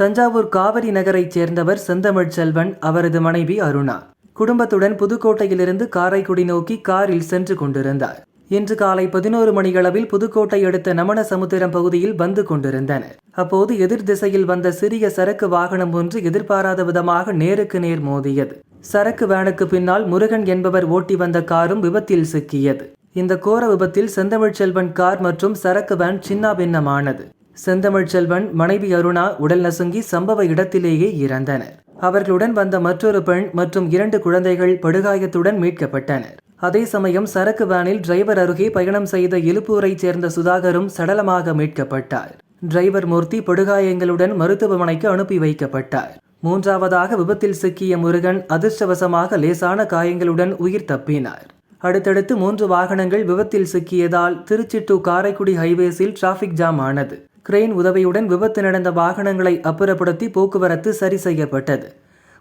தஞ்சாவூர் காவிரி நகரைச் சேர்ந்தவர் செந்தமிழ் செல்வன் அவரது மனைவி அருணா. குடும்பத்துடன் புதுக்கோட்டையிலிருந்து காரைக்குடி நோக்கி காரில் சென்று கொண்டிருந்தார். இன்று காலை பதினோரு மணியளவில் புதுக்கோட்டை அடுத்த நமனசமுத்திரம் பகுதியில் வந்து கொண்டிருந்தனர். அப்போது எதிர் திசையில் வந்த சிறிய சரக்கு வாகனம் ஒன்று எதிர்பாராத விதமாக நேருக்கு நேர் மோதியது. சரக்கு வேனுக்கு பின்னால் முருகன் என்பவர் ஓட்டி வந்த காரும் விபத்தில் சிக்கியது. இந்த கோர விபத்தில் செந்தமிழ் செல்வன் கார் மற்றும் சரக்கு வேன் சின்னாபின்னமானது. செந்தமிழ் செல்வன் மனைவி அருணா உடல் நசுங்கி சம்பவ இடத்திலேயே இறந்தனர். அவர்களுடன் வந்த மற்றொரு பெண் மற்றும் இரண்டு குழந்தைகள் படுகாயத்துடன் மீட்கப்பட்டனர். அதே சமயம் சரக்கு வேனில் டிரைவர் அருகே பயணம் செய்த இலுப்பூரைச் சேர்ந்த சுதாகரும் சடலமாக மீட்கப்பட்டார். டிரைவர் மூர்த்தி படுகாயங்களுடன் மருத்துவமனைக்கு அனுப்பி வைக்கப்பட்டார். மூன்றாவதாக விபத்தில் சிக்கிய முருகன் அதிர்ஷ்டவசமாக லேசான காயங்களுடன் உயிர் தப்பினார். அடுத்தடுத்து மூன்று வாகனங்கள் விபத்தில் சிக்கியதால் திருச்சி டு காரைக்குடி ஹைவேஸில் டிராஃபிக் ஜாம் ஆனது. கிரெயின் உதவியுடன் விபத்து நடந்த வாகனங்களை அப்புறப்படுத்தி போக்குவரத்து சரி செய்யப்பட்டது.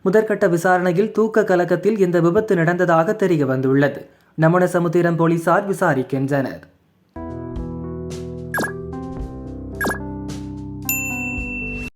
முதற்கட்ட விசாரணையில் தூக்க கலக்கத்தில் இந்த விபத்து நடந்ததாக தெரிய வந்துள்ளது. நமனசமுத்திரம் போலீசார் விசாரிக்கின்றனர்.